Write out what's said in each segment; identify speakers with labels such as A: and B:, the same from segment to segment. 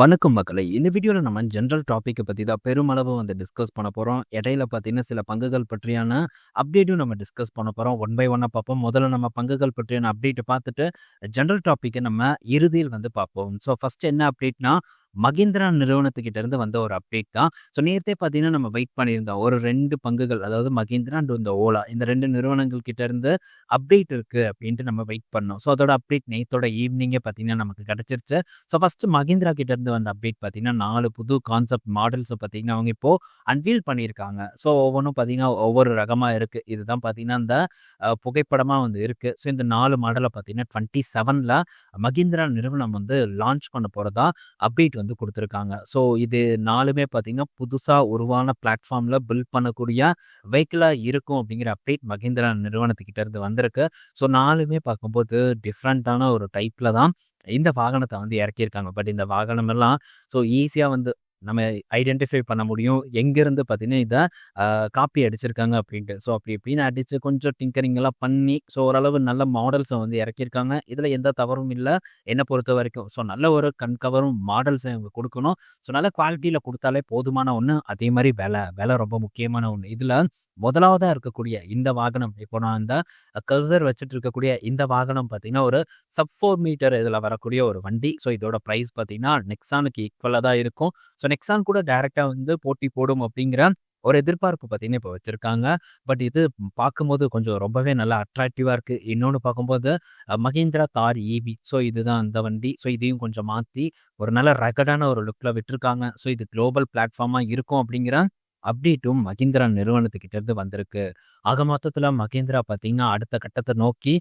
A: வணக்கம் மக்களை. இந்த வீடியோவில் நம்ம ஜென்ரல் டாப்பிக்கை பற்றி தான் பெருமளவு வந்து டிஸ்கஸ் பண்ண போகிறோம் இடையில பார்த்தீங்கன்னா சில பங்குகள் பற்றியான அப்டேட்டும் நம்ம டிஸ்கஸ் பண்ண போகிறோம் ஒன் பை ஒன்னாக பார்ப்போம். முதல்ல நம்ம பங்குகள் பற்றியான அப்டேட்டை பார்த்துட்டு ஜென்ரல் டாப்பிக்கை நம்ம இறுதியில் வந்து பார்ப்போம். ஸோ ஃபஸ்ட்டு என்ன அப்டேட்னா மகிந்திரா நிறுவனத்துக்கிட்ட இருந்து வந்த ஒரு அப்டேட் தான். ஸோ நேரத்தே பார்த்தீங்கன்னா நம்ம வெயிட் பண்ணியிருந்தோம். ஒரு ரெண்டு பங்குகள் அதாவது மகிந்திரா அண்ட் இந்த ஓலா இந்த ரெண்டு நிறுவனங்கள் கிட்ட இருந்து அப்டேட் இருக்குது அப்படின்ட்டு நம்ம வெயிட் பண்ணோம். ஸோ அதோட அப்டேட் நேத்தோட ஈவினிங்கே பார்த்தீங்கன்னா நமக்கு கிடைச்சிருச்சு. ஸோ ஃபஸ்ட்டு மகிந்திரா கிட்ட இருந்து வந்த அப்டேட் பார்த்தீங்கன்னா நாலு புது கான்செப்ட் மாடல்ஸை பார்த்தீங்கன்னா அவங்க இப்போ அன்வீல் பண்ணியிருக்காங்க. ஸோ ஒவ்வொன்றும் பார்த்தீங்கன்னா ஒவ்வொரு ரகமாக இருக்குது இதுதான் பார்த்தீங்கன்னா இந்த புகைப்படமாக வந்து இருக்குது ஸோ இந்த நாலு மாடலை பார்த்தீங்கன்னா டுவெண்ட்டி செவனில் மகிந்திரா நிறுவனம் வந்து லான்ச் பண்ண போகிறதா அப்டேட் வந்து கொடுத்துருக்காங்க. ஸோ இது நாலுமே பார்த்தீங்கன்னா புதுசாக உருவான பிளாட்ஃபார்மில் பில்ட் பண்ணக்கூடிய வெஹிக்கிளாக இருக்கும் அப்படிங்கிற அப்டேட் மஹிந்திரா நிறுவனத்துக்கிட்ட இருந்து வந்திருக்கு. ஸோ நாலுமே பார்க்கும்போது டிஃப்ரெண்ட்டான ஒரு டைப்பில் தான் இந்த வாகனத்தை வந்து இறக்கியிருக்காங்க. பட் இந்த வாகனம் எல்லாம் ஸோ ஈஸியாக வந்து நம்ம ஐடென்டிஃபை பண்ண முடியும். எங்கேருந்து பார்த்தீங்கன்னா இதை காப்பி அடிச்சிருக்காங்க அப்படின்ட்டு. ஸோ அப்படி இப்படின்னு அடித்து கொஞ்சம் டிங்கரிங் எல்லாம் பண்ணி ஸோ ஓரளவு நல்ல மாடல்ஸை வந்து இறக்கியிருக்காங்க. இதில் எந்த தவறும் இல்லை. என்னை பொறுத்த வரைக்கும். ஸோ நல்ல ஒரு கண் கவரும் மாடல்ஸை அவங்க கொடுக்கணும். ஸோ நல்ல குவாலிட்டியில் கொடுத்தாலே போதுமான ஒன்று அதே மாதிரி விலை. விலை ரொம்ப முக்கியமான ஒன்று இதில் முதலாவதாக இருக்கக்கூடிய இந்த வாகனம் இப்போ நான் இந்த கல்சர் வச்சுட்டு இருக்கக்கூடிய இந்த வாகனம் பார்த்தீங்கன்னா ஒரு சப் ஃபோர் மீட்டர் இதில் வரக்கூடிய ஒரு வண்டி. ஸோ இதோட ப்ரைஸ் பார்த்தீங்கன்னா நெக்ஸானுக்கு ஈக்குவலாக தான் இருக்கும். ஸோ நெக்ஸான் கூட டைரெக்டாக வந்து போட்டி போடும் அப்படிங்கிற ஒரு எதிர்பார்ப்பு பார்த்தீங்கன்னா இப்போ வச்சுருக்காங்க. பட் இது பார்க்கும்போது கொஞ்சம் ரொம்பவே நல்லா அட்ராக்டிவாக இருக்குது இன்னொன்று பார்க்கும்போது மஹிந்திரா தார் ஈவி ஸோ இதுதான் அந்த வண்டி. ஸோ இதையும் கொஞ்சம் மாற்றி ஒரு நல்ல ரகடான ஒரு லுக்கில் விட்டுருக்காங்க. ஸோ இது குளோபல் பிளாட்ஃபார்மாக இருக்கும் அப்படிங்கிற அப்டேட்டும் மகேந்திரா நிறுவனத்துக்கிட்டேருந்து வந்திருக்கு. ஆக மொத்தத்தில் மகேந்திரா பார்த்தீங்கன்னா அடுத்த கட்டத்தை நோக்கி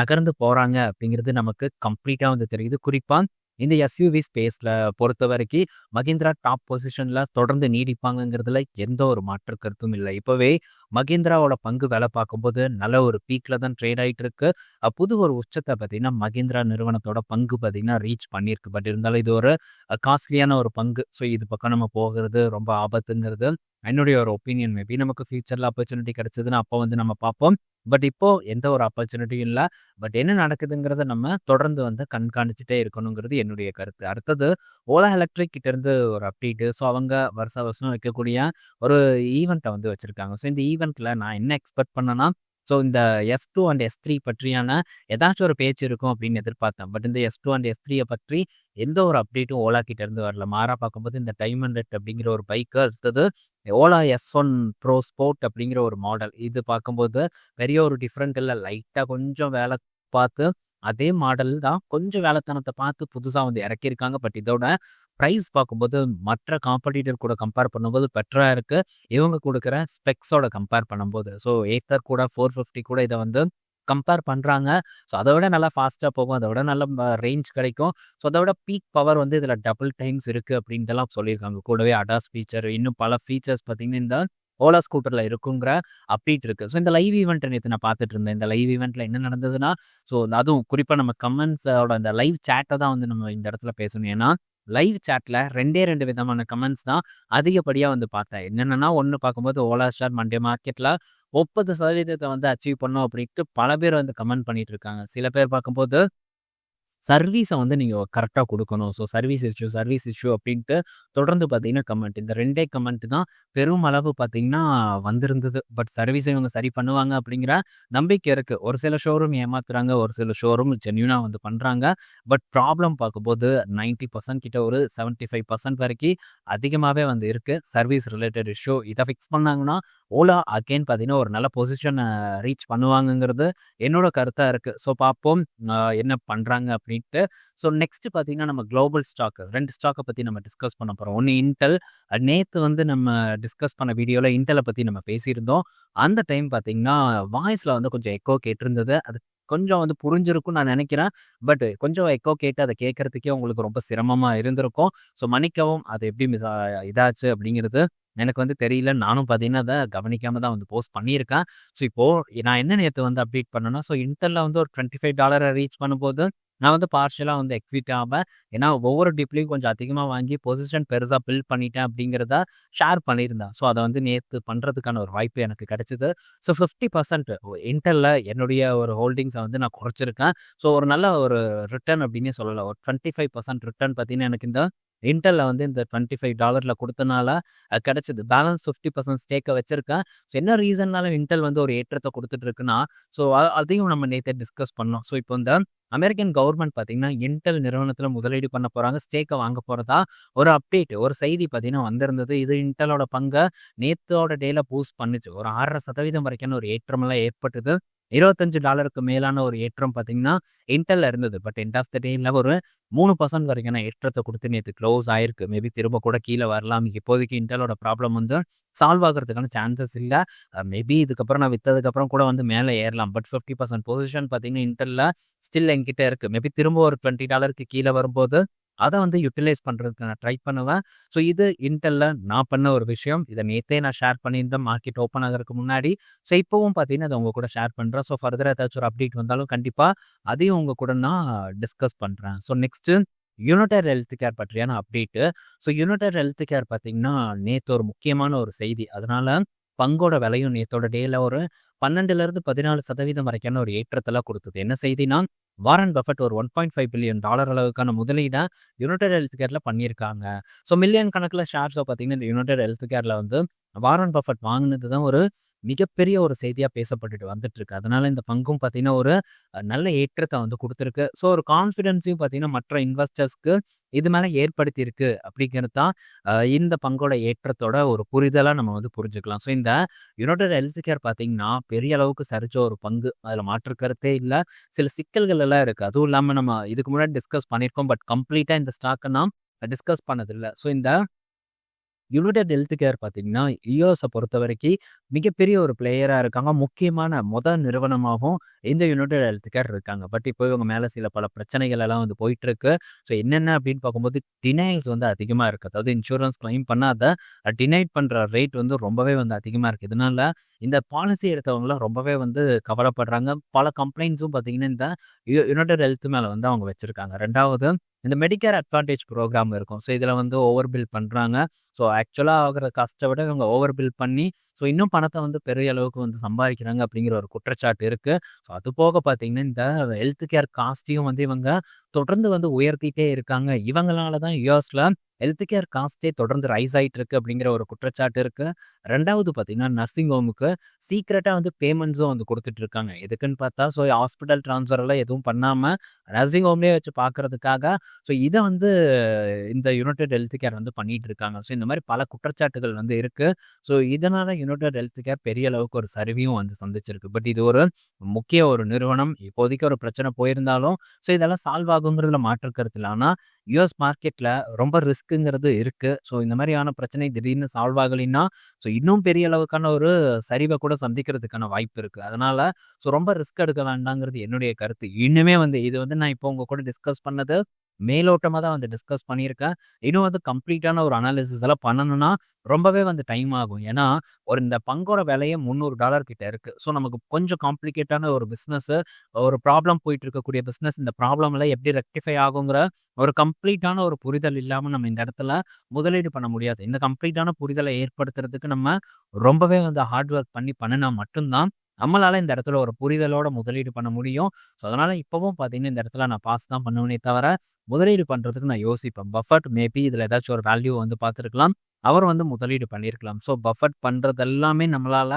A: நகர்ந்து போகிறாங்க அப்படிங்கிறது நமக்கு கம்ப்ளீட்டாக வந்து தெரியுது. குறிப்பாக இந்த எஸ்யூவி ஸ்பேஸில் பொறுத்த வரைக்கும் மகிந்திரா டாப் பொசிஷனில் தொடர்ந்து நீடிப்பாங்கங்கிறதுல எந்த ஒரு மாற்று கருத்தும் இல்லை. இப்போவே மகிந்திராவோட பங்கு வேலை பார்க்கும்போது நல்ல ஒரு பீக்கில் தான் ட்ரேட் ஆகிட்டு இருக்கு. புது ஒரு உச்சத்தை பார்த்தீங்கன்னா மகிந்திரா நிறுவனத்தோட பங்கு பார்த்தீங்கன்னா ரீச் பண்ணியிருக்கு. பட் இருந்தாலும் இது ஒரு காஸ்ட்லியான ஒரு பங்கு. ஸோ இது பக்கம் நம்ம போகிறது ரொம்ப ஆபத்துங்கிறது என்னுடைய ஒரு ஒப்பீனியன் மேபி நமக்கு ஃபியூச்சரில் ஆப்பர்ச்சுனிட்டி கிடைச்சதுன்னா அப்போ வந்து நம்ம பார்ப்போம். பட் இப்போது எந்த ஒரு ஆப்பர்ச்சுனிட்டியும் இல்லை. பட் என்ன நடக்குதுங்கிறத நம்ம தொடர்ந்து வந்து கண்காணிச்சுட்டே இருக்கணுங்கிறது என்னுடைய கருத்து. அடுத்தது ஓலா எலக்ட்ரிக் கிட்டேருந்து ஒரு அப்டேட்டு ஸோ அவங்க வருஷ வருஷம் வைக்கக்கூடிய ஒரு ஈவெண்ட்டை வந்து வச்சுருக்காங்க. ஸோ இந்த ஈவெண்ட்டில் நான் என்ன எக்ஸ்பெக்ட் பண்ணேன்னா ஸோ இந்த S two and S three பற்றியான ஏதாச்சும் ஒரு பேச்சு இருக்கும் அப்படின்னு எதிர்பார்த்தேன். பட் இந்த எஸ் டூ அண்ட் எஸ் த்ரீயை பற்றி எந்த ஒரு அப்டேட்டும் ஓலா கிட்ட இருந்து வரல. மாறா பார்க்கும்போது இந்த டைம் ரெட் அப்படிங்கிற ஒரு பைக்கு அடுத்தது Ola S one pro sport அப்படிங்கிற ஒரு மாடல் இது பார்க்கும்போது பெரிய ஒரு டிஃப்ரெண்ட் இல்லை லைட்டாக கொஞ்சம் வேலை பார்த்து அதே மாடல் தான் கொஞ்சம் வேலைத்தனத்தை பார்த்து புதுசாக வந்து இறக்கியிருக்காங்க. பட் இதோட ப்ரைஸ் பார்க்கும்போது மற்ற காம்படிட்டர் கூட கம்பேர் பண்ணும்போது பெட்டராக இருக்குது இவங்க கொடுக்குற ஸ்பெக்ஸோட கம்பேர் பண்ணும்போது. ஸோ ஏத்தர் கூட ஃபோர் ஃபிஃப்டி கூட இதை வந்து கம்பேர் பண்ணுறாங்க ஸோ அதை விட நல்லா ஃபாஸ்ட்டாக போகும். அதை விட நல்ல ரேஞ்ச் கிடைக்கும். ஸோ அதை விட பீக் பவர் வந்து இதில் டபுள் டைம்ஸ் இருக்குது அப்படின்ட்டுலாம் சொல்லியிருக்காங்க. கூடவே அடாஸ் ஃபீச்சர் இன்னும் பல ஃபீச்சர்ஸ் பார்த்திங்கன்னா இந்த ஓலா ஸ்கூட்டரில் இருக்குங்கிற அப்டேட் இருக்குது ஸோ இந்த லைவ் ஈவெண்ட் நேற்று நான் பார்த்துட்டு இருந்தேன். இந்த லைவ் ஈவெண்ட்டில் என்ன நடந்ததுன்னா ஸோ அதுவும் குறிப்பாக நம்ம கமெண்ட்ஸோட அந்த லைவ் சேட்டை தான் வந்து நம்ம இந்த இடத்துல பேசணும். ஏன்னா லைவ் சேட்டில் ரெண்டே ரெண்டு விதமான கமெண்ட்ஸ் தான் அதிகப்படியாக வந்து பார்த்தேன். என்னென்னா ஒன்று பார்க்கும்போது ஓலா ஸ்டார் மண்டே மார்க்கெட்டில் முப்பது சதவீதத்தை வந்து அச்சீவ் பண்ணோம் அப்படின்ட்டு பல பேர் வந்து கமெண்ட் பண்ணிட்டு இருக்காங்க. சில பேர் பார்க்கும்போது சர்வீஸை வந்து நீங்கள் கரெக்டாக கொடுக்கணும். So service issue service issue அப்படின்ட்டு தொடர்ந்து பார்த்தீங்கன்னா கமெண்ட். இந்த ரெண்டே கமெண்ட் தான் பெரும் அளவு பார்த்தீங்கன்னா வந்திருந்தது. பட் சர்வீஸை இவங்க சரி பண்ணுவாங்க அப்படிங்கிற நம்பிக்கை இருக்குது ஒரு சில ஷோரூம் ஏமாத்துறாங்க ஒரு சில ஷோரூம் ஜென்யூனாக வந்து பண்ணுறாங்க பட் ப்ராப்ளம் பார்க்கும்போது நைன்ட்டி பர்சன்ட் கிட்ட ஒரு செவன்ட்டி ஃபைவ் பர்சன்ட் வரைக்கும் அதிகமாகவே வந்து இருக்குது சர்வீஸ் ரிலேட்டட் இஷ்யூ இதை ஃபிக்ஸ் பண்ணாங்கன்னா ஓலா அகெயின் பார்த்தீங்கன்னா ஒரு நல்ல பொசிஷனை ரீச் பண்ணுவாங்கங்கிறது என்னோட கருத்தாக இருக்குது ஸோ பார்ப்போம். என்ன பண்ணுறாங்க அப்படின்னு அப்படின்ட்டு. ஸோ நெக்ஸ்ட் பார்த்தீங்கன்னா நம்ம குளோபல் ஸ்டாக்கு ரெண்டு ஸ்டாக்கை பற்றி நம்ம டிஸ்கஸ் பண்ண போகிறோம் ஒன்று இன்டெல் நேற்று வந்து நம்ம டிஸ்கஸ் பண்ண வீடியோவில் இன்டெலை பற்றி நம்ம பேசியிருந்தோம். அந்த டைம் பார்த்தீங்கன்னா வாய்ஸில் வந்து கொஞ்சம் எக்கோ கேட்டிருந்தது. அது கொஞ்சம் வந்து புரிஞ்சிருக்கும் நான் நினைக்கிறேன். பட் கொஞ்சம் எக்கோ கேட்டு அதை கேட்கறதுக்கே உங்களுக்கு ரொம்ப சிரமமாக இருந்திருக்கும். ஸோ மன்னிக்கவும் அது எப்படி மிஸ் இதாச்சு அப்படிங்கிறது எனக்கு வந்து தெரியல. நானும் பார்த்தீங்கன்னா அதை கவனிக்காம தான் வந்து போஸ்ட் பண்ணியிருக்கேன். ஸோ இப்போது நான் என்ன நேற்று வந்து அப்டேட் பண்ணேன்னா ஸோ இன்டெல்லில் வந்து ஒரு டுவெண்ட்டி ஃபைவ் டாலரை ரீச் பண்ணும்போது நான் வந்து பார்ஷியலாக வந்து எக்ஸிட் ஆவேன் ஏன்னா ஒவ்வொரு டிப்லையும் கொஞ்சம் அதிகமாக வாங்கி பொசிஷன் பெருசாக பில்ட் பண்ணிட்டேன் அப்படிங்கிறத ஷேர் பண்ணியிருந்தேன். ஸோ அதை வந்து நேற்று பண்ணுறதுக்கான ஒரு வாய்ப்பு எனக்கு கிடைச்சிது. ஸோ ஃபிஃப்டி பர்சன்ட் இன்டரில் என்னுடைய ஒரு ஹோல்டிங்ஸை வந்து நான் குறைச்சிருக்கேன். ஸோ ஒரு நல்ல ஒரு ரிட்டர்ன் அப்படின்னே சொல்லலாம். ஒரு டுவெண்ட்டி ஃபைவ் பர்சன்ட் ரிட்டர்ன் பார்த்தீங்கன்னா எனக்கு இந்த இன்டெல்ல வந்து இந்த டுவெண்ட்டி ஃபைவ் டாலரில் கொடுத்தனால கிடச்சிது பேலன்ஸ் ஃபிஃப்டி பர்சன்ட் ஸ்டேக்கை வச்சிருக்கேன். ஸோ என்ன ரீசன்னாலும் இன்டெல் வந்து ஒரு ஏற்றத்தை கொடுத்துட்டு இருக்குன்னா, ஸோ அதையும் நம்ம நேற்று டிஸ்கஸ் பண்ணோம். ஸோ இப்போ இந்த அமெரிக்கன் கவர்மெண்ட் பார்த்தீங்கன்னா, இன்டெல் நிறுவனத்தில் முதலீடு பண்ண போகிறாங்க ஸ்டேக்கை வாங்க போகிறதா ஒரு அப்டேட் ஒரு செய்தி பார்த்தீங்கன்னா வந்திருந்தது. இது இன்டெலோட பங்கை நேத்தோட டேல பூஸ்ட் பண்ணுச்சு. ஒரு ஆறரை சதவீதம் வரைக்கும் ஒரு ஏற்றமெல்லாம் ஏற்பட்டது. $25க்கு மேலான ஒரு ஏற்றம் பார்த்தீங்கன்னா, இன்டெல்ல இருந்தது. பட் எண்ட் ஆஃப் த டேல ஒரு மூணு பர்சன்ட் வரைக்கும் ஏற்றத்தை கொடுத்து நேற்று க்ளோஸ் ஆயிருக்கு. மேபி திரும்ப கூட கீழே வரலாம். இப்போதைக்கு இன்டெலோட ப்ராப்ளம் வந்து சால்வ் ஆகுறதுக்கான சான்சஸ் இல்லை மேபி இதுக்கப்புறம் நான் வித்ததுக்கப்புறம் கூட வந்து மேலே ஏறலாம். பட் 50% பொசிஷன் பார்த்தீங்கன்னா, இன்டெல்ல ஸ்டில் என்கிட்ட இருக்கு. மேபி திரும்ப ஒரு டுவெண்ட்டி டாலருக்கு கீழே வரும்போது, அதை வந்து யுட்டிலைஸ் பண்ணுறதுக்கு நான் ட்ரை பண்ணுவேன். ஸோ இது இன்டெல்ல நான் பண்ண ஒரு விஷயம். இதை நேத்தே நான் ஷேர் பண்ணியிருந்தேன் மார்க்கெட் ஓப்பன் ஆகுறதுக்கு முன்னாடி. ஸோ இப்போவும் பார்த்தீங்கன்னா, அதை உங்க கூட ஷேர் பண்ணுறேன் ஸோ ஃபர்தராக ஏதாச்சும் ஒரு அப்டேட் வந்தாலும் கண்டிப்பாக அதையும் உங்க கூட நான் டிஸ்கஸ் பண்ணுறேன் so next United Health Care பற்றியான update. So United Health Care பார்த்தீங்கன்னா, நேற்று ஒரு முக்கியமான ஒரு செய்தி. அதனால பங்கோட விலையும் நேத்தோட டேல ஒரு 12லருந்து 14% வரைக்கான ஒரு ஏற்றத்தெல்லாம் கொடுத்தது என்ன செய்தின்னா, வாரன் பஃபட் ஒரு $1.5 பில்லியன் டாலர் அளவுக்கான முதலீடை யுனைடெட் ஹெல்த் கேரில் பண்ணியிருக்காங்க. ஸோ மில்லியன் கணக்கில் ஷேர்ஸை பார்த்தீங்கன்னா, இந்த யுனைடெட் ஹெல்த் கேரில் வந்து வாரன் பஃபட் வாங்கினது தான் ஒரு மிகப்பெரிய ஒரு செய்தியாக பேசப்பட்டுட்டு வந்துட்டுருக்கு. அதனால இந்த பங்கும் பார்த்தீங்கன்னா, ஒரு நல்ல ஏற்றத்தை வந்து கொடுத்துருக்கு ஸோ ஒரு கான்ஃபிடென்ஸையும் பார்த்தீங்கன்னா, மற்ற இன்வெஸ்டர்ஸ்க்கு இது மேலே ஏற்படுத்தியிருக்கு அப்படிங்கிறது தான் இந்த பங்கோட ஏற்றத்தோட ஒரு புரிதலாக நம்ம வந்து புரிஞ்சுக்கலாம். ஸோ இந்த யுனைடெட் ஹெல்த் கேர் பார்த்தீங்கன்னா, பெரிய அளவுக்கு சரிச்ச ஒரு பங்கு. அதில் மாற்று கருத்தே சில சிக்கல்கள் எல்லாம் இருக்கு. அதுவும் இல்லாம நம்ம இதுக்கு முன்னாடி டிஸ்கஸ் பண்ணியிருக்கோம். பட் கம்ப்ளீட்டா இந்த ஸ்டாக்கை நான் டிஸ்கஸ் பண்ணதில்லை ஸோ இந்த யுனைடெட் ஹெல்த் கேர் பார்த்தீங்கன்னா, பொறுத்த வரைக்கும் மிகப்பெரிய ஒரு பிளேயராக இருக்காங்க. முக்கியமான மொதல் நிறுவனமாகவும் இந்த யுனைடெட் ஹெல்த் கேர் இருக்காங்க. பட் இப்போ இவங்க மேலே சில பல பிரச்சனைகள் எல்லாம் வந்து போயிட்டுருக்கு. ஸோ என்னென்ன அப்படின்னு பார்க்கும்போது, டினையல்ஸ் வந்து அதிகமாக இருக்கு. அதாவது இன்சூரன்ஸ் கிளைம் பண்ணாத டினைட் பண்ணுற ரேட் வந்து ரொம்பவே வந்து அதிகமாக இருக்குது இதனால இந்த பாலிசி எடுத்தவங்களாம் ரொம்பவே வந்து கவலைப்படுறாங்க. பல கம்ப்ளைண்ட்ஸும் பார்த்தீங்கன்னா, இந்த யுனைடெட் ஹெல்த் மேலே வந்து அவங்க வச்சுருக்காங்க ரெண்டாவது இந்த மெடிக்கேர் அட்வான்டேஜ் ப்ரோக்ராம் இருக்கும். ஸோ இதில் வந்து ஓவர் பில் பண்ணுறாங்க ஸோ ஆக்சுவலாக ஆகிற காஸ்ட்டை விட இவங்க ஓவர் பில் பண்ணி, ஸோ இன்னும் பணத்தை வந்து பெரிய அளவுக்கு வந்து சம்பாதிக்கிறாங்க அப்படிங்கிற ஒரு குற்றச்சாட்டு இருக்குது ஸோ அது போக பார்த்தீங்கன்னா, இந்த ஹெல்த் கேர் காஸ்ட்டையும் வந்து இவங்க தொடர்ந்து வந்து உயர்த்திட்டே இருக்காங்க. இவங்களால தான் யூஎஸில் ஹெல்த் கேர் காஸ்ட்டே தொடர்ந்து ரைஸ் ஆகிட்டு இருக்கு அப்படிங்கிற ஒரு குற்றச்சாட்டு இருக்கு. ரெண்டாவது பார்த்தீங்கன்னா, நர்சிங் ஹோமுக்கு சீக்ரெட்டாக வந்து பேமெண்ட்ஸும் வந்து கொடுத்துட்டு இருக்காங்க. எதுக்குன்னு பார்த்தா, ஸோ ஹாஸ்பிட்டல் ட்ரான்ஸ்ஃபர் எல்லாம் எதுவும் பண்ணாமல் நர்சிங் ஹோம்லேயே வச்சு பார்க்கறதுக்காக, ஸோ இதை வந்து இந்த யுனைடெட் ஹெல்த் கேர் வந்து பண்ணிட்டு இருக்காங்க. ஸோ இந்த மாதிரி பல குற்றச்சாட்டுகள் வந்து இருக்கு. ஸோ இதனால யுனைடெட் ஹெல்த் கேர் பெரிய அளவுக்கு ஒரு சரிவையும் வந்து சந்திச்சிருக்கு. பட் இது ஒரு முக்கிய ஒரு நிறுவனம். இப்போதைக்கு ஒரு பிரச்சனை போயிருந்தாலும், ஸோ இதெல்லாம் சால்வ் ஆகுங்கிறதுல மாற்று கருத்து இல்ல. யூஎஸ் மார்க்கெட்டில் ரொம்ப ரிஸ்க் ரிஸ்க்குங்கிறது இருக்கு. ஸோ இந்த மாதிரியான பிரச்சனை திடீர்னு சால்வ் ஆகலைன்னா, ஸோ இன்னும் பெரிய அளவுக்கான ஒரு சரிவை கூட சந்திக்கிறதுக்கான வாய்ப்பு இருக்கு. அதனால ஸோ ரொம்ப ரிஸ்க் எடுக்க வேண்டாங்கிறது என்னுடைய கருத்து. இன்னுமே வந்து இது வந்து நான் இப்போ உங்க கூட டிஸ்கஸ் பண்ணது மேலோட்டமாக தான் வந்து டிஸ்கஸ் பண்ணியிருக்கேன். இன்னும் வந்து கம்ப்ளீட்டான ஒரு அனாலிசிஸ் எல்லாம் பண்ணணும்னா, ரொம்பவே வந்து டைம் ஆகும். ஏன்னா, ஒரு இந்த பங்கோட விலையே $300 கிட்ட இருக்கு. ஸோ நமக்கு கொஞ்சம் காம்ப்ளிகேட்டான ஒரு பிஸ்னஸ் ஒரு ப்ராப்ளம் போயிட்டு இருக்கக்கூடிய பிஸ்னஸ் இந்த ப்ராப்ளம்ல எப்படி ரெக்டிஃபை ஆகுங்கிற ஒரு கம்ப்ளீட்டான ஒரு புரிதல் இல்லாமல் நம்ம இந்த இடத்துல முதலீடு பண்ண முடியாது. இந்த கம்ப்ளீட்டான புரிதலை ஏற்படுத்துறதுக்கு நம்ம ரொம்பவே வந்து ஹார்ட் ஒர்க் பண்ணி பண்ணுனா மட்டும்தான் நம்மளால இந்த இடத்துல ஒரு புரிதலோட முதலீடு பண்ண முடியும். ஸோ அதனால இப்பவும் பார்த்தீங்கன்னா, இந்த இடத்துல நான் பாஸ் தான் பண்ணுவேனே தவிர, முதலீடு பண்றதுக்கு நான் யோசிப்பேன். பஃபெட் மேபி இதுல ஏதாச்சும் ஒரு வேல்யூ வந்து பார்த்துருக்கலாம். அவர் வந்து முதலீடு பண்ணியிருக்கலாம். ஸோ பஃபர்ட் பண்றது எல்லாமே நம்மளால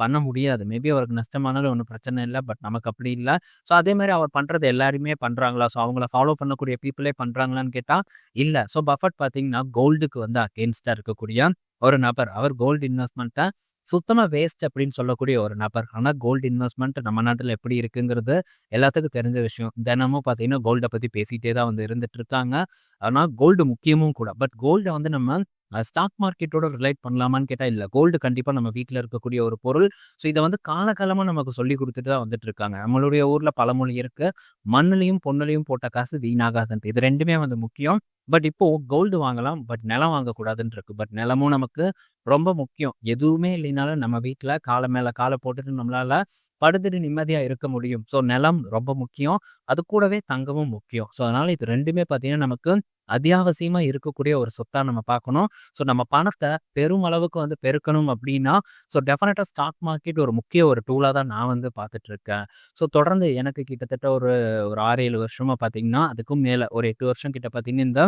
A: பண்ண முடியாது. மேபி அவருக்கு நஷ்டமானாலும் ஒன்றும் பிரச்சனை இல்லை பட் நமக்கு அப்படி இல்லை ஸோ அதே மாதிரி அவர் பண்ணுறது எல்லாருமே பண்ணுறாங்களா ஸோ அவங்கள ஃபாலோ பண்ணக்கூடிய பீப்புளே பண்ணுறாங்களான்னு கேட்டால் இல்லை ஸோ பஃபட் பார்த்தீங்கன்னா, கோல்டுக்கு வந்து அகேன்ஸ்டாக இருக்கக்கூடிய ஒரு நபர். அவர் கோல்ட் இன்வெஸ்ட்மெண்ட்டை சுத்தமாக வேஸ்ட் அப்படின்னு சொல்லக்கூடிய ஒரு நபர். ஆனால் கோல்ட் இன்வெஸ்ட்மெண்ட் நம்ம நாட்டில் எப்படி இருக்குங்கிறது எல்லாத்துக்கும் தெரிஞ்ச விஷயம். தினமும் பார்த்தீங்கன்னா, கோல்டை பற்றி பேசிகிட்டே தான் வந்து இருந்துட்டு இருக்காங்க. ஆனால் கோல்டு முக்கியமும் கூட. பட் கோல்டை வந்து நம்ம ஸ்டாக் மார்க்கெட்டோட ரிலேட் பண்ணலாமான்னு கேட்டால் இல்லை கோல்டு கண்டிப்பாக நம்ம வீட்டில் இருக்கக்கூடிய ஒரு பொருள். ஸோ இதை வந்து காலகாலமாக நமக்கு சொல்லிக் கொடுத்துட்டு தான் வந்துட்டு இருக்காங்க. நம்மளுடைய ஊரில் பழமொழி இருக்குது "மண்ணுலயும் பொன்னுலயும் போட்ட காசு வீணாகாதுன்ட்டு." இது ரெண்டுமே வந்து முக்கியம். பட் இப்போ கோல்டு வாங்கலாம். பட் நிலம் வாங்கக்கூடாதுன்னு இருக்கு. பட் நிலமும் நமக்கு ரொம்ப முக்கியம். எதுவுமே இல்லைனாலும் நம்ம வீட்டில் காலை மேலே காலை போட்டுட்டு நம்மளால படுத்துட்டு நிம்மதியாக இருக்க முடியும். ஸோ நிலம் ரொம்ப முக்கியம். அது கூடவே தங்கமும் முக்கியம். ஸோ அதனால இது ரெண்டுமே பார்த்தீங்கன்னா, நமக்கு அத்தியாவசியமா இருக்கக்கூடிய ஒரு சொத்தா நம்ம பார்க்கணும். ஸோ நம்ம பணத்தை பெரும் அளவுக்கு வந்து பெருக்கணும் அப்படின்னா, ஸோ டெஃபினட்டா ஸ்டாக் மார்க்கெட் ஒரு முக்கிய ஒரு டூலா தான் நான் வந்து பார்த்துட்டு இருக்கேன். ஸோ தொடர்ந்து எனக்கு கிட்டத்தட்ட ஒரு ஒரு 6, 7 வருஷமா பார்த்தீங்கன்னா, அதுக்கும் மேல ஒரு எட்டு வருஷம் கிட்ட பார்த்தீங்கன்னா, இந்த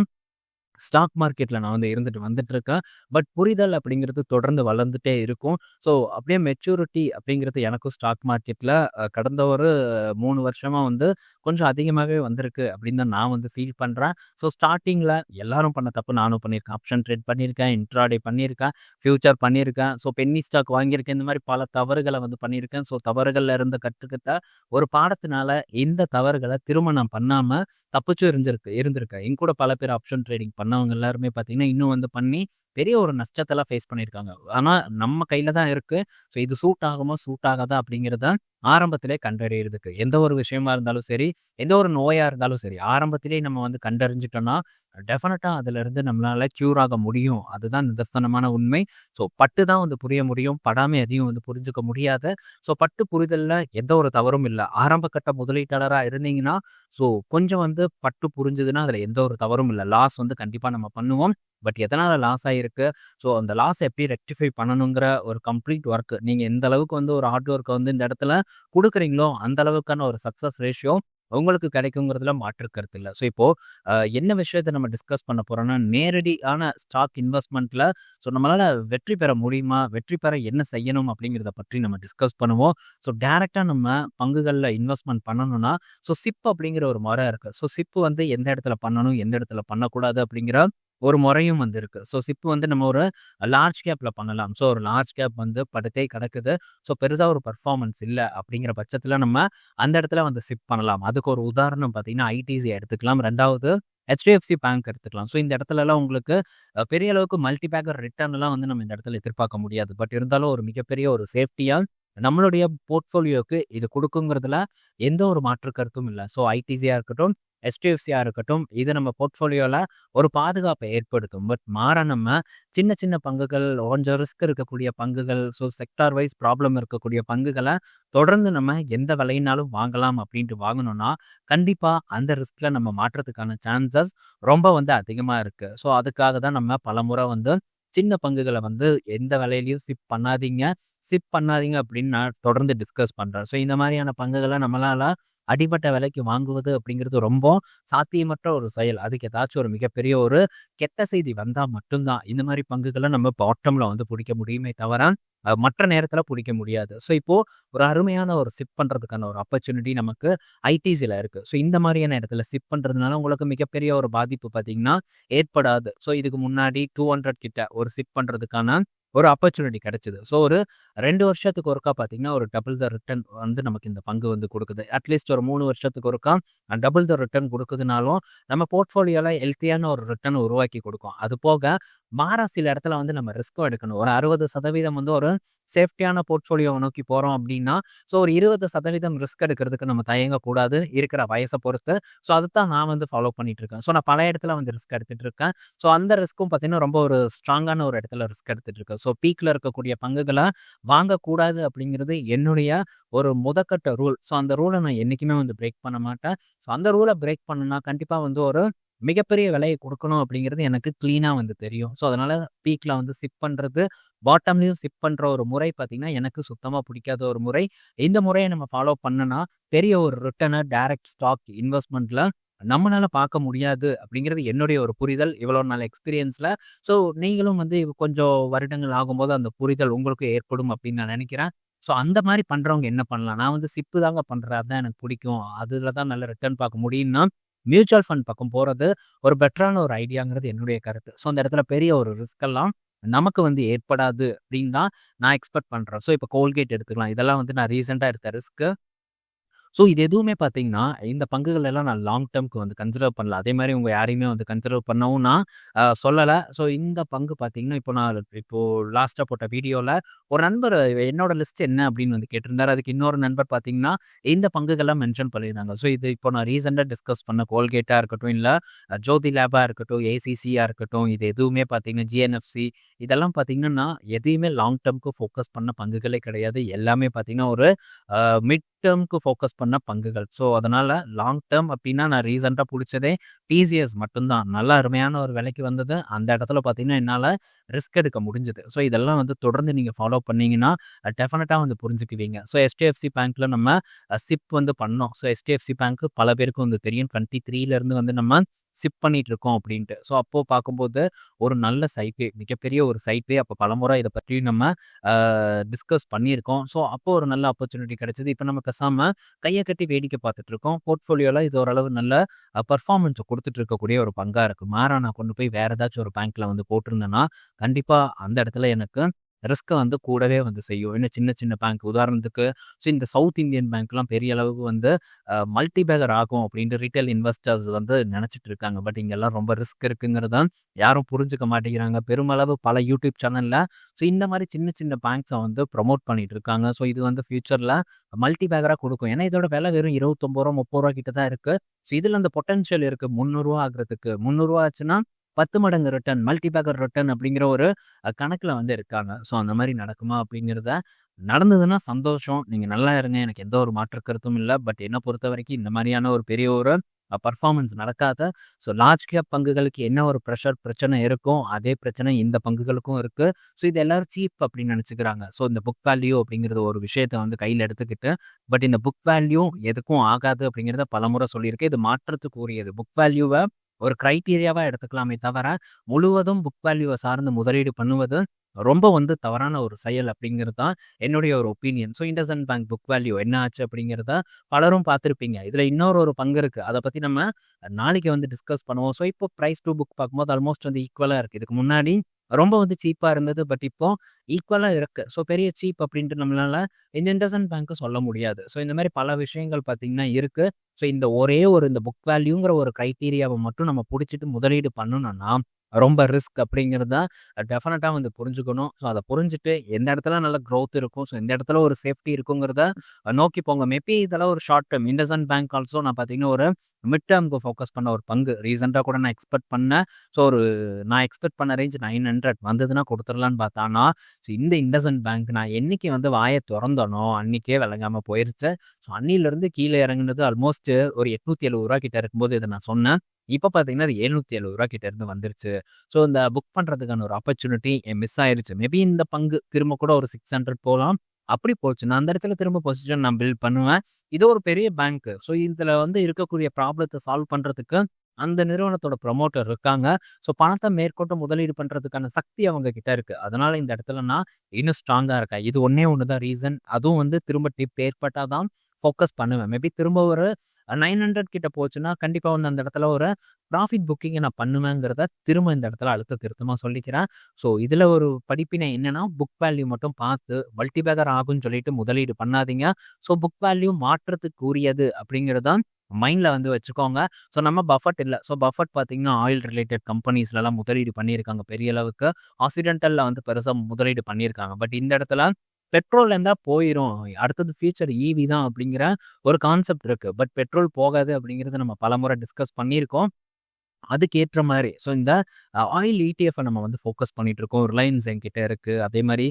A: ஸ்டாக் மார்க்கெட்டில் நான் வந்து இருந்துட்டு வந்துட்டுருக்கேன். பட் புரிதல் அப்படிங்கிறது தொடர்ந்து வளர்ந்துட்டே இருக்கும். ஸோ அப்படியே மெச்சூரிட்டி அப்படிங்கிறது எனக்கும் ஸ்டாக் மார்க்கெட்டில் கடந்த ஒரு மூணு வருஷமாக வந்து கொஞ்சம் அதிகமாகவே வந்திருக்கு அப்படின்னு தான் நான் வந்து ஃபீல் பண்ணுறேன் ஸோ ஸ்டார்டிங்கில் எல்லாரும் பண்ண தப்பு நானும் பண்ணியிருக்கேன். ஆப்ஷன் ட்ரேட் பண்ணியிருக்கேன், இன்ட்ராடே பண்ணியிருக்கேன், ஃபியூச்சர் பண்ணியிருக்கேன். ஸோ பென்னி ஸ்டாக் வாங்கியிருக்கேன். இந்த மாதிரி பல தவறுகளை வந்து பண்ணியிருக்கேன். ஸோ தவறுகளில் இருந்து கற்றுக்கிட்ட ஒரு பாடத்தினால இந்த தவறுகளை திரும்ப நான் பண்ணாமல் தப்பிச்சும் இருந்திருக்கு இருந்திருக்கேன். என் கூட பல பேர் ஆப்ஷன் ட்ரேடிங் பண்ணவங்க எல்லாருமே பார்த்தீங்கன்னா, இன்னும் வந்து பண்ணி பெரிய ஒரு நஷ்டத்தெல்லாம் ஃபேஸ் பண்ணியிருக்காங்க. ஆனால் நம்ம கையில் தான் இருக்குது ஸோ இது சூட் ஆகுமா? சூட் ஆகாதா? அப்படிங்கிறத ஆரம்பத்திலே கண்டறியறதுக்கு. எந்த ஒரு விஷயமா இருந்தாலும் சரி, எந்த ஒரு நோயா இருந்தாலும் சரி, ஆரம்பத்திலே நம்ம வந்து கண்டறிஞ்சிட்டோம்னா டெஃபினட்டா அதுலேருந்து நம்மளால க்யூர் ஆக முடியும். அதுதான் நிதர்சனமான உண்மை. ஸோ பட்டு தான் வந்து புரிய முடியும். படாமல் எதையும் வந்து புரிஞ்சுக்க முடியாது. ஸோ பட்டு புரிதல்ல எந்த ஒரு தவறும் இல்லை ஆரம்ப கட்ட முதலீட்டாளரா இருந்தீங்கன்னா, ஸோ கொஞ்சம் வந்து பட்டு புரிஞ்சதுன்னா, அதில் எந்த ஒரு தவறும் இல்லை லாஸ் வந்து கண்டிப்பா நம்ம பண்ணுவோம். பட் எதனால் லாஸ் ஆகிருக்கு ஸோ அந்த லாஸ் எப்படி ரெக்டிஃபை பண்ணணுங்கிற ஒரு கம்ப்ளீட் ஒர்க் நீங்கள் எந்த அளவுக்கு வந்து ஒரு ஹார்ட் ஒர்க்கை வந்து இந்த இடத்துல கொடுக்குறீங்களோ அந்த அளவுக்கான ஒரு சக்ஸஸ் ரேஷியோ உங்களுக்கு கிடைக்குங்கிறதுல மாற்று கருத்து ஸோ இப்போ என்ன விஷயத்த நம்ம டிஸ்கஸ் பண்ண போறோம்னா, நேரடியான ஸ்டாக் இன்வெஸ்ட்மெண்ட்டில் ஸோ நம்மளால வெற்றி பெற முடியுமா? வெற்றி பெற என்ன செய்யணும்? அப்படிங்கிறத பற்றி நம்ம டிஸ்கஸ் பண்ணுவோம். ஸோ டேரெக்டாக நம்ம பங்குகளில் இன்வெஸ்ட்மெண்ட் பண்ணணும்னா, ஸோ சிப் அப்படிங்கிற ஒரு முறை இருக்கு. ஸோ சிப் வந்து எந்த இடத்துல பண்ணணும்? எந்த இடத்துல பண்ணக்கூடாது? அப்படிங்கிற ஒரு முறையும் வந்திருக்கு ஸோ சிப் வந்து நம்ம ஒரு லார்ஜ் கேப்பில் பண்ணலாம். ஸோ ஒரு லார்ஜ் கேப் வந்து படுத்தே கிடக்குது. ஸோ பெருசாக ஒரு பர்ஃபார்மன்ஸ் இல்லை அப்படிங்கிற பட்சத்தில் நம்ம அந்த இடத்துல வந்து சிப் பண்ணலாம். அதுக்கு ஒரு உதாரணம் பார்த்தீங்கன்னா, ஐடிசி எடுத்துக்கலாம். ரெண்டாவது ஹெச்டிஎஃப்சி பேங்க் எடுத்துக்கலாம். ஸோ இந்த இடத்துலலாம் உங்களுக்கு பெரிய அளவுக்கு மல்டி பேக்கர் ரிட்டர்ன்லாம் வந்து நம்ம இந்த இடத்துல எதிர்பார்க்க முடியாது. பட் இருந்தாலும் ஒரு மிகப்பெரிய ஒரு சேஃப்டியாக நம்மளுடைய போர்ட்ஃபோலியோக்கு இது கொடுக்குங்கிறதுல எந்த ஒரு மாற்று கருத்தும் இல்லை ஸோ ஐடிசியாக இருக்கட்டும், HDFCயா இருக்கட்டும், இது நம்ம போர்ட்ஃபோலியோவில் ஒரு பாதுகாப்பை ஏற்படுத்தும். பட் மாற நம்ம சின்ன சின்ன பங்குகள், கொஞ்சம் ரிஸ்க் இருக்கக்கூடிய பங்குகள், ஸோ செக்டார் வைஸ் ப்ராப்ளம் இருக்கக்கூடிய பங்குகளை தொடர்ந்து நம்ம எந்த விலையினாலும் வாங்கலாம் அப்படின்ட்டு வாங்குனோம்னா, கண்டிப்பாக அந்த ரிஸ்கில் நம்ம மாற்றுறதுக்கான சான்சஸ் ரொம்ப வந்து அதிகமாக இருக்குது ஸோ அதுக்காக தான் நம்ம பலமுறை வந்து சின்ன பங்குகளை வந்து எந்த விலையிலையும் சிப் பண்ணாதீங்க. சிப் பண்ணாதீங்க அப்படின்னு நான் தொடர்ந்து டிஸ்கஸ் பண்றேன். ஸோ இந்த மாதிரியான பங்குகளை நம்மளால அடிபட்ட விலைக்கு வாங்குவது அப்படிங்கிறது ரொம்ப சாத்தியமற்ற ஒரு செயல். அதுக்கு ஏதாச்சும் ஒரு மிகப்பெரிய ஒரு கெட்ட செய்தி வந்தால் மட்டும்தான் இந்த மாதிரி பங்குகளை நம்ம பாட்டம்ல வந்து பிடிக்க முடியுமே தவிர, மற்ற நேரத்தில் பிடிக்க முடியாது. ஸோ இப்போது ஒரு அருமையான ஒரு சிப் பண்ணுறதுக்கான ஒரு ஆப்பர்ச்சுனிட்டி நமக்கு ஐடிஸில் இருக்குது ஸோ இந்த மாதிரியான இடத்துல சிப் பண்ணுறதுனால உங்களுக்கு மிகப்பெரிய ஒரு பாதிப்பு பார்த்தீங்கன்னா, ஏற்படாது. ஸோ இதுக்கு முன்னாடி 200 கிட்ட ஒரு சிப் பண்ணுறதுக்கான ஒரு ஆப்பர்ச்சுனிட்டி கிடைச்சிது ஸோ ஒரு ரெண்டு வருஷத்துக்கு ஒருக்கா பார்த்தீங்கன்னா, ஒரு டபுள் த ரிட்டர்ன் வந்து நமக்கு இந்த பங்கு வந்து கொடுக்குது அட்லீஸ்ட் ஒரு மூணு வருஷத்துக்கு ஒருக்கா டபுள் த ரிட்டர்ன் கொடுக்குதுனாலும் நம்ம போர்ட்ஃபோலியோவில் ஹெல்த்தியான ஒரு ரிட்டர்ன் உருவாக்கி கொடுக்கும் அது போக மாற சில இடத்துல வந்து நம்ம ரிஸ்க்கும் எடுக்கணும். ஒரு 60% வந்து ஒரு சேஃப்டியான போர்ட்ஃபோலியோவை நோக்கி போகிறோம் அப்படின்னா, ஸோ ஒரு 20% ரிஸ்க் எடுக்கிறதுக்கு நம்ம தயங்கக்கூடாது. இருக்கிற வயசை பொறுத்து. ஸோ அதத்தான் நான் வந்து ஃபாலோ பண்ணிட்டு இருக்கேன். ஸோ நான் பல இடத்துல வந்து ரிஸ்க் எடுத்துகிட்டு இருக்கேன். ஸோ அந்த ரிஸ்க்கும் பார்த்தீங்கன்னா, ரொம்ப ஒரு ஸ்ட்ராங்கான ஒரு இடத்துல ரிஸ்க் எடுத்துகிட்டு இருக்கேன். ஸோ பீக்கில் இருக்கக்கூடிய பங்குகளை வாங்கக்கூடாது அப்படிங்கிறது என்னுடைய ஒரு முதக்கட்ட ரூல். ஸோ அந்த ரூலை நான் என்றைக்குமே வந்து பிரேக் பண்ண மாட்டேன். ஸோ அந்த ரூலை பிரேக் பண்ணணும்னா கண்டிப்பாக வந்து ஒரு மிகப்பெரிய விலையை கொடுக்கணும் அப்படிங்கிறது எனக்கு க்ளீனாக வந்து தெரியும். ஸோ அதனால் பீக்கில் வந்து சிப் பண்ணுறது பாட்டம்லேயும் சிப் பண்ணுற ஒரு முறை பார்த்தீங்கன்னா, எனக்கு சுத்தமாக பிடிக்காத ஒரு முறை. இந்த முறையை நம்ம ஃபாலோ பண்ணனா பெரிய ஒரு ரிட்டனை டைரக்ட் ஸ்டாக் இன்வெஸ்ட்மெண்ட்டில் நம்மளால பார்க்க முடியாது அப்படிங்கிறது என்னுடைய ஒரு புரிதல். இவ்வளோ நாள் எக்ஸ்பீரியன்ஸில் ஸோ நீங்களும் வந்து கொஞ்சம் வருடங்கள் ஆகும்போது அந்த புரிதல் உங்களுக்கும் ஏற்படும் அப்படின்னு நான் நினைக்கிறேன் ஸோ அந்த மாதிரி பண்ணுறவங்க என்ன பண்ணலாம்? நான் வந்து சிப்பு தாங்க பண்றேன். அதான் எனக்கு பிடிக்கும் அதில் தான் நல்ல ரிட்டர்ன் பார்க்க முடியும்னா, மியூச்சுவல் ஃபண்ட் பக்கம் போகிறது ஒரு பெட்டரான ஒரு ஐடியாங்கிறது என்னுடைய கருத்து. ஸோ அந்த இடத்துல பெரிய ஒரு ரிஸ்கெல்லாம் நமக்கு வந்து ஏற்படாது அப்படின்னு தான் நான் எக்ஸ்பெக்ட் பண்ணுறேன் ஸோ இப்போ கோல்கேட் எடுத்துக்கலாம். இதெல்லாம் வந்து நான் ரீசெண்டாக எடுத்த ரிஸ்க்கு. ஸோ இது எதுவுமே பார்த்தீங்கன்னா, இந்த பங்குகள் எல்லாம் நான் லாங் டெர்ம்க்கு வந்து கன்சிடர் பண்ணல. அதே மாதிரி உங்கள் யாரையுமே வந்து கன்சிடர் பண்ணவும் நான் சொல்லலை ஸோ இந்த பங்கு பார்த்தீங்கன்னா, இப்போ நான் இப்போ லாஸ்ட்டாக போட்ட வீடியோவில் ஒரு நண்பர் என்னோட லிஸ்ட் என்ன அப்படின்னு வந்து கேட்டிருந்தார் அதுக்கு இன்னொரு நண்பர் பார்த்தீங்கன்னா, இந்த பங்குகள்லாம் மென்ஷன் பண்ணியிருந்தாங்க. ஸோ இது இப்போ நான் ரீசெண்டாக டிஸ்கஸ் பண்ண கோல்கேட்டாக இருக்கட்டும், இல்லை ஜோதி லேபாக இருக்கட்டும், ஏசிசியாக இருக்கட்டும், இது எதுவுமே பார்த்தீங்கன்னா, ஜிஎன்எஃப்சி இதெல்லாம் பார்த்தீங்கன்னா, நான் எதையுமே லாங் டெர்ம்க்கு ஃபோக்கஸ் பண்ண பங்குகளே கிடையாது. எல்லாமே பார்த்தீங்கன்னா, ஒரு மிட் டேர்ம்க்கு ஃபோக்கஸ் பண்ண பங்குகள். ஸோ, அதனால் லாங் டேர்ம் அப்படின்னா நான் ரீசெண்டாக பிடிச்சதே டிசிஎஸ் மட்டும்தான். நல்ல அருமையான ஒரு விலைக்கு வந்தது. அந்த இடத்துல பார்த்தீங்கன்னா, என்னால் ரிஸ்க் எடுக்க முடிஞ்சது. ஸோ, இதெல்லாம் வந்து தொடர்ந்து நீங்கள் ஃபாலோ பண்ணீங்கன்னா, டெஃபினட்டாக வந்து புரிஞ்சுக்குவீங்க. ஸோ, எஸ்டிஎஃப்சி பேங்க்கில் நம்ம சிப் வந்து பண்ணோம். ஸோ, எஸ்டிஎஃப்சி பேங்க் பல பேருக்கு வந்து தெரியும். 23லருந்து வந்து நம்ம சிப் பண்ணிட்டுருக்கோம் அப்படின்ட்டு ஸோ, அப்போது பார்க்கும்போது ஒரு நல்ல சைட்வே மிகப்பெரிய ஒரு சைட்வே அப்போ பலமுறை இதை பற்றி நம்ம டிஸ்கஸ் பண்ணியிருக்கோம். ஸோ, அப்போ ஒரு நல்ல ஆப்பர்ச்சுனிட்டி கிடைச்சது. இப்போ நம்ம பேசாம கையை கட்டி வேடிக்கை பார்த்துட்டுருக்கோம். போர்ட்ஃபோலியோல இது ஓரளவு நல்ல பர்ஃபார்மன்ஸ் கொடுத்துட்டு இருக்கக்கூடிய ஒரு பங்கா இருக்கு. மாறா நான் கொண்டு போய் வேற ஏதாச்சும் ஒரு பேங்க்ல வந்து போட்டிருந்தேன்னா, கண்டிப்பா அந்த இடத்துல எனக்கு ரிஸ்க்கை வந்து கூடவே வந்து செய்யும். இன்னும் சின்ன சின்ன பேங்க் உதாரணத்துக்கு ஸோ, இந்த சவுத் இந்தியன் பேங்க்லாம் பெரிய அளவுக்கு வந்து மல்டி பேக்கர் ஆகும் அப்படின்ட்டு ரீட்டைல் இன்வெஸ்டர்ஸ் வந்து நினச்சிட்டு இருக்காங்க. பட் இங்கெல்லாம் ரொம்ப ரிஸ்க் இருக்குங்கிறத யாரும் புரிஞ்சுக்க மாட்டேங்கிறாங்க. பெருமளவு பல யூடியூப் சேனலில் ஸோ, இந்த மாதிரி சின்ன சின்ன பேங்க்ஸை வந்து ப்ரொமோட் பண்ணிட்டு இருக்காங்க. ஸோ, இது வந்து ஃபியூச்சரில் மல்டி பேகராக கொடுக்கும் ஏன்னா, இதோட விலை வெறும் இருபத்தொம்பது ரூபா முப்பது ரூபா கிட்ட தான் இருக்குது ஸோ, இதில் அந்த பொட்டன்ஷியல் இருக்குது முந்நூறுரூவா ஆகுறதுக்கு. முந்நூறுரூவா ஆச்சுன்னா 10 மடங்கு ரிட்டர்ன் மல்டிபேக்கர் ரிட்டர்ன் அப்படிங்கிற ஒரு கணக்கில் வந்து இருக்காங்க. ஸோ, அந்த மாதிரி நடக்குமா அப்படிங்கிறத நடந்ததுன்னா சந்தோஷம். நீங்கள் நல்லா இருங்க. எனக்கு எந்த ஒரு மாற்று கருத்தும் இல்லை பட் என்னை பொறுத்த வரைக்கும் இந்த மாதிரியான ஒரு பெரிய ஒரு பர்ஃபார்மன்ஸ் நடக்காத ஸோ, லார்ஜ் கேப் பங்குகளுக்கு என்ன ஒரு ப்ரெஷர் பிரச்சனை இருக்கோ, அதே பிரச்சனை இந்த பங்குகளுக்கும் இருக்குது ஸோ, இது எல்லாரும் சீப் அப்படின்னு நினச்சிக்கிறாங்க ஸோ, இந்த புக் வேல்யூ அப்படிங்கிறது ஒரு விஷயத்த வந்து கையில் எடுத்துக்கிட்டு, பட் இந்த புக் வேல்யூ எதுக்கும் ஆகாது அப்படிங்கிறத பலமுறை சொல்லியிருக்கேன். இது மாற்றத்துக்குரியது. புக் வேல்யூவை ஒரு க்ரைட்டீரியாவாக எடுத்துக்கலாமே தவிர, முழுவதும் புக் வேல்யூவை சார்ந்து முதலீடு பண்ணுவது ரொம்ப வந்து தவறான ஒரு செயல் அப்படிங்கிறது தான் என்னுடைய ஒரு opinion. So, IndusInd bank book value என்ன ஆச்சு அப்படிங்கிறத பலரும் பார்த்துருப்பீங்க இதில் இன்னொரு ஒரு பங்கு இருக்குது அதை பற்றி நம்ம நாளைக்கு வந்து டிஸ்கஸ் பண்ணுவோம். ஸோ, இப்போ ப்ரைஸ் டூ புக் பார்க்கும்போது ஆல்மோஸ்ட் வந்து ஈக்குவலாக இருக்குது இதுக்கு முன்னாடி ரொம்ப வந்து சீப்பாக இருந்தது. பட் இப்போ ஈக்குவலாக இருக்குது ஸோ, பெரிய சீப் அப்படின்ட்டு நம்மளால இந்த இண்டசன் பேங்க்கு சொல்ல முடியாது. ஸோ, இந்த மாதிரி பல விஷயங்கள் பார்த்தீங்கன்னா இருக்குது ஸோ, இந்த ஒரே ஒரு இந்த புக் வேல்யூங்கிற ஒரு க்ரைட்டீரியாவை மட்டும் நம்ம பிடிச்சிட்டு முதலீடு பண்ணணும்னா ரொம்ப ரிஸ்க் அப்படிங்கிறத டெஃபினட்டாக வந்து புரிஞ்சுக்கணும். ஸோ, அதை புரிஞ்சுட்டு எந்த இடத்துல நல்ல க்ரோத் இருக்கும். ஸோ, எந்த இடத்துல ஒரு சேஃப்டி இருக்குங்கிறத நோக்கி போங்க. மேபி இதெல்லாம் ஒரு short term IndusInd bank also நான் பார்த்தீங்கன்னா, ஒரு மிட் டேர்முக்கு ஃபோக்கஸ் பண்ண ஒரு பங்கு. ரீசெண்டாக கூட நான் எக்ஸ்பெக்ட் பண்ணேன். ஸோ, ஒரு நான் எக்ஸ்பெக்ட் பண்ண ரேஞ்ச் 900 வந்ததுன்னா கொடுத்துடலான்னு பார்த்தானா, ஸோ, இந்த இண்டசன் பேங்க் நான் என்னைக்கு வந்து வாயை திறந்தனோ அன்னைக்கே விளங்காமல் போயிருச்சு. ஸோ, அன்னையிலருந்து கீழே இறங்குனது ஆல்மோஸ்ட் ஒரு எட்நூற்றி எழுபது ரூபா கிட்ட இருக்கும்போது இதை நான் சொன்னேன். இப்போ பார்த்தீங்கன்னா, அது ரூ. 770 கிட்ட இருந்து வந்துருச்சு. ஸோ, இந்த புக் பண்ணுறதுக்கான ஒரு ஆப்பர்ச்சுனிட்டி மிஸ் ஆயிருச்சு. மேபி இந்த பங்கு திரும்ப கூட ஒரு 600 போலாம். அப்டி போச்சுன்னா, அந்த இடத்துல திரும்ப பொசிஷன் நான் பில்ட் பண்ணுவேன். இது ஒரு பெரிய பேங்க். ஸோ, இதில் வந்து இருக்கக்கூடிய ப்ராப்ளத்தை சால்வ் பண்ணுறதுக்கு அந்த நிறுவனத்தோட ப்ரமோட்டர் இருக்காங்க. ஸோ, பணத்தை மேற்கொண்டு முதலீடு பண்ணுறதுக்கான சக்தி அவங்க கிட்ட இருக்குது அதனால் இந்த இடத்துல நான் இன்னும் ஸ்ட்ராங்காக இருக்கேன். இது ஒன்றே ஒன்று தான் ரீசன். அதுவும் வந்து திரும்ப டிப் ஏற்பட்டால் தான் ஃபோக்கஸ் பண்ணுவேன். மேபி திரும்ப ஒரு 900 கிட்ட போச்சுன்னா, கண்டிப்பாக வந்து அந்த இடத்துல ஒரு ப்ராஃபிட் புக்கிங்கை நான் பண்ணுவேங்கிறத திரும்ப இந்த இடத்துல அழுத்த திருத்தமாக சொல்லிக்கிறேன். ஸோ, இதில் ஒரு படிப்பினை என்னென்னா புக் வேல்யூ மட்டும் பார்த்து மல்டி பேக்கர் ஆகும்னு சொல்லிட்டு முதலீடு பண்ணாதீங்க. ஸோ, புக் வேல்யூ மாற்றத்துக்குரியது அப்படிங்கிறதான் மைண்டில் வந்து வச்சுக்கோங்க. ஸோ, நம்ம பஃபட் இல்லை ஸோ, பஃபட் பார்த்தீங்கன்னா, ஆயில் ரிலேட்டட் கம்பெனிஸ்லலாம் முதலீடு பண்ணியிருக்காங்க பெரிய அளவுக்கு. ஆக்சிடென்டலில் வந்து பெருசாக முதலீடு பண்ணியிருக்காங்க. பட் இந்த இடத்துல பெட்ரோல் இருந்தால் போயிடும் அடுத்தது ஃபியூச்சர் ஈவி தான் அப்படிங்கிற ஒரு கான்செப்ட் இருக்குது பட் பெட்ரோல் போகாது அப்படிங்கிறது நம்ம பலமுறை டிஸ்கஸ் பண்ணியிருக்கோம். அதுக்கேற்ற மாதிரி ஸோ, இந்த ஆயில் இடிஎஃப்ப நம்ம வந்து ஃபோக்கஸ் பண்ணிட்டுருக்கோம். ரிலையன்ஸ் என்கிட்ட இருக்கு. அதே மாதிரி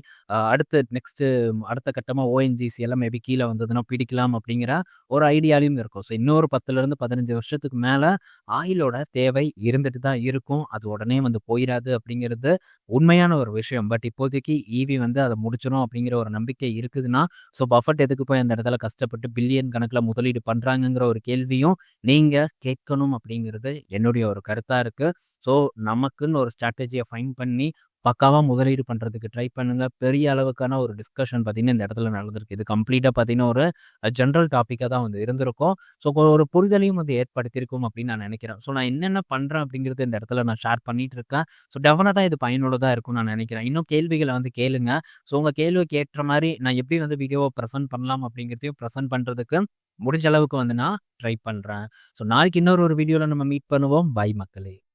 A: அடுத்து நெக்ஸ்ட்டு அடுத்த கட்டமாக ஓஎன்ஜிசி எல்லாம் மேபி கீழே வந்ததுன்னா பிடிக்கலாம் அப்படிங்கிற ஒரு ஐடியாலையும் இருக்கும் ஸோ, இன்னொரு 10லருந்து 15 வருஷத்துக்கு மேலே ஆயிலோட தேவை இருந்துட்டு தான் இருக்கும். அது உடனே வந்து போயிடாது அப்படிங்கிறது உண்மையான ஒரு விஷயம். பட் இப்போதைக்கு ஈவி வந்து அதை முடிச்சிடும் அப்படிங்கிற ஒரு நம்பிக்கை இருக்குதுன்னா, ஸோ, பஃபட் எதுக்கு போய் அந்த இடத்துல கஷ்டப்பட்டு பில்லியன் கணக்கில் முதலீடு பண்ணுறாங்கங்கிற ஒரு கேள்வியும் நீங்கள் கேட்கணும் அப்படிங்கிறது என்னுடைய ஒரு கருத்தாக இருக்குது ஸோ, நமக்குன்னு ஒரு ஸ்ட்ராட்டஜியை ஃபைன் பண்ணி பக்காவாக முதலீடு பண்ணுறதுக்கு ட்ரை பண்ணுங்கள் பெரிய அளவுக்கான ஒரு டிஸ்கஷன் பார்த்தீங்கன்னா, இந்த இடத்துல நடந்திருக்கு. இது கம்ப்ளீட்டாக பார்த்தீங்கன்னா, ஒரு ஜென்ரல் டாப்பிக்காக தான் வந்து இருந்திருக்கும். ஸோ, ஒரு புரிதலையும் வந்து ஏற்படுத்தியிருக்கும் அப்படின்னு நான் நினைக்கிறேன் ஸோ, நான் என்னென்ன பண்ணுறேன் அப்படிங்கிறது இந்த இடத்துல நான் ஷேர் பண்ணிகிட்டு இருக்கேன். ஸோ, டெஃபினட்டாக இது பயனுள்ளதாக இருக்கும்னு நான் நினைக்கிறேன் இன்னும் கேள்விகளை வந்து கேளுங்க. ஸோ, உங்கள் கேள்விக்கு ஏற்ற மாதிரி நான் எப்படி வந்து வீடியோவை ப்ரெசென்ட் பண்ணலாம் அப்படிங்கிறதையும் ப்ரெசென்ட் பண்ணுறதுக்கு முடிஞ்ச அளவுக்கு வந்து நான் ட்ரை பண்ணுறேன் ஸோ, நாளைக்கு இன்னொரு ஒரு வீடியோவில் நம்ம மீட் பண்ணுவோம். பாய் மக்களே!